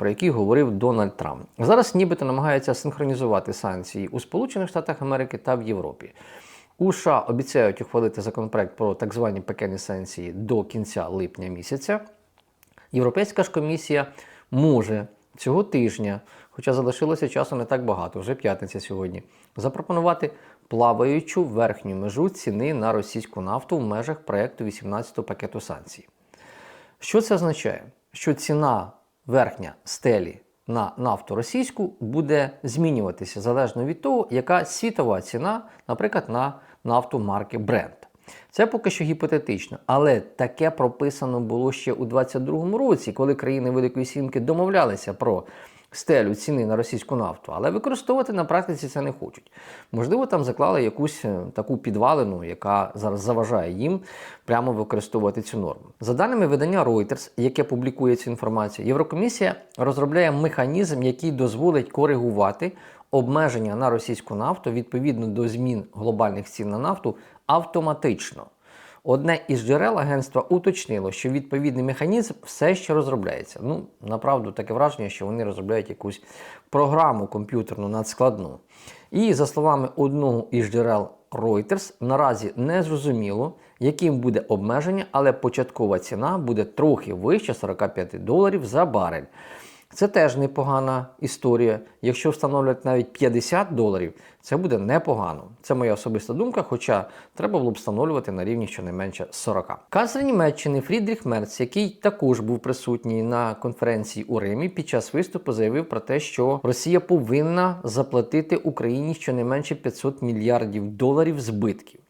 про які говорив Дональд Трамп. Зараз нібито намагаються синхронізувати санкції у Сполучених Штатах Америки та в Європі. У США обіцяють ухвалити законопроект про так звані пекельні санкції до кінця липня місяця. Європейська ж комісія може цього тижня, хоча залишилося часу не так багато, вже п'ятниця сьогодні, запропонувати плаваючу верхню межу ціни на російську нафту в межах проєкту 18-го пакету санкцій. Що це означає? Що ціна верхня стелі на нафту російську буде змінюватися залежно від того, яка світова ціна, наприклад, на нафту марки Brent. Це поки що гіпотетично, але таке прописано було ще у 2022 році, коли країни Великої Сімки домовлялися про стелю ціни на російську нафту, але використовувати на практиці це не хочуть. Можливо, там заклали якусь е, таку підвалину, яка зараз заважає їм прямо використовувати цю норму. За даними видання Reuters, яке публікує цю інформацію, Єврокомісія розробляє механізм, який дозволить коригувати обмеження на російську нафту відповідно до змін глобальних цін на нафту автоматично. Одне із джерел агентства уточнило, що відповідний механізм все ще розробляється. Ну, направду, таке враження, що вони розробляють якусь програму комп'ютерну надскладну. І за словами одного із джерел Reuters, наразі не зрозуміло, яким буде обмеження, але початкова ціна буде трохи вище 45 доларів за барель. Це теж непогана історія. Якщо встановлять навіть 50 доларів, це буде непогано. Це моя особиста думка, хоча треба було б встановлювати на рівні щонайменше 40. Канцлер Німеччини Фрідріх Мерц, який також був присутній на конференції у Римі, під час виступу заявив про те, що Росія повинна заплатити Україні щонайменше 500 мільярдів доларів збитків.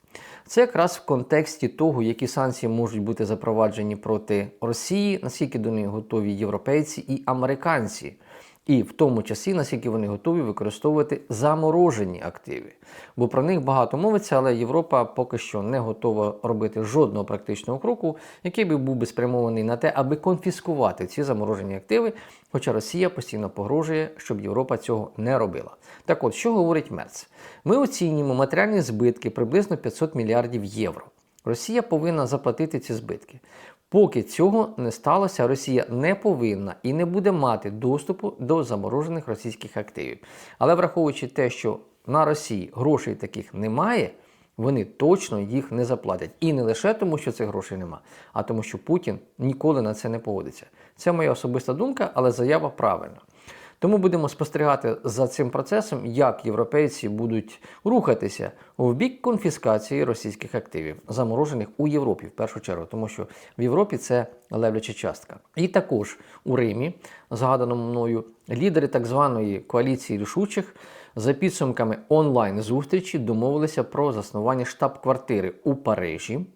Це якраз в контексті того, які санкції можуть бути запроваджені проти Росії, наскільки до них готові європейці і американці, і в тому часі, наскільки вони готові використовувати заморожені активи. Бо про них багато мовиться, але Європа поки що не готова робити жодного практичного кроку, який би був би спрямований на те, аби конфіскувати ці заморожені активи. Хоча Росія постійно погрожує, щоб Європа цього не робила. Так от, що говорить Мерц? Ми оцінюємо матеріальні збитки приблизно 500 мільярдів євро. Росія повинна заплатити ці збитки. Поки цього не сталося, Росія не повинна і не буде мати доступу до заморожених російських активів. Але враховуючи те, що на Росії грошей таких немає, вони точно їх не заплатять. І не лише тому, що цих грошей нема, а тому, що Путін ніколи на це не погодиться. Це моя особиста думка, але заява правильна. Тому будемо спостерігати за цим процесом, як європейці будуть рухатися в бік конфіскації російських активів, заморожених у Європі в першу чергу, тому що в Європі це левляча частка. І також у Римі, згаданому мною, лідери так званої коаліції рішучих за підсумками онлайн-зустрічі домовилися про заснування штаб-квартири у Парижі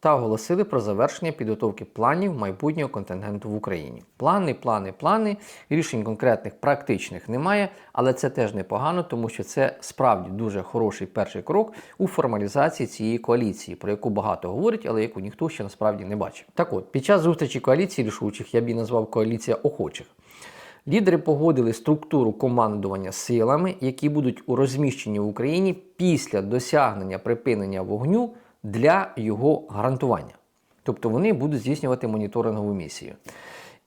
та оголосили про завершення підготовки планів майбутнього контингенту в Україні. Плани, плани, плани. Рішень конкретних практичних немає, але це теж непогано, тому що це справді дуже хороший перший крок у формалізації цієї коаліції, про яку багато говорять, але яку ніхто ще насправді не бачив. Так от, під час зустрічі коаліції рішучих я б її назвав коаліція охочих. Лідери погодили структуру командування силами, які будуть розміщені в Україні після досягнення припинення вогню для його гарантування. Тобто вони будуть здійснювати моніторингову місію.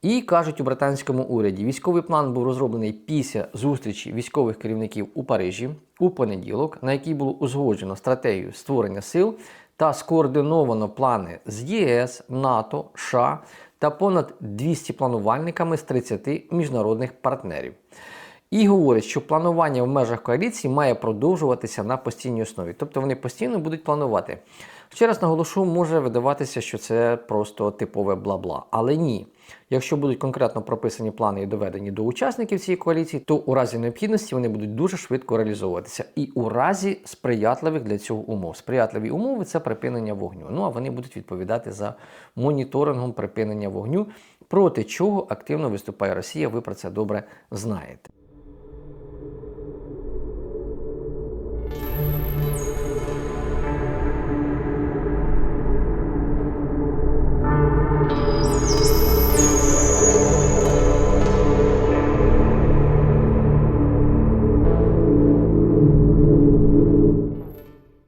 І кажуть у британському уряді, військовий план був розроблений після зустрічі військових керівників у Парижі у понеділок, на якій було узгоджено стратегію створення сил та скоординовано плани з ЄС, НАТО, США та понад 200 планувальниками з 30 міжнародних партнерів. І говорять, що планування в межах коаліції має продовжуватися на постійній основі. Тобто вони постійно будуть планувати. Ще раз наголошу, може видаватися, що це просто типове бла-бла. Але ні. Якщо будуть конкретно прописані плани і доведені до учасників цієї коаліції, то у разі необхідності вони будуть дуже швидко реалізовуватися. І у разі сприятливих для цього умов. Сприятливі умови це припинення вогню. Ну а вони будуть відповідати за моніторингом припинення вогню, проти чого активно виступає Росія. Ви про це добре знаєте.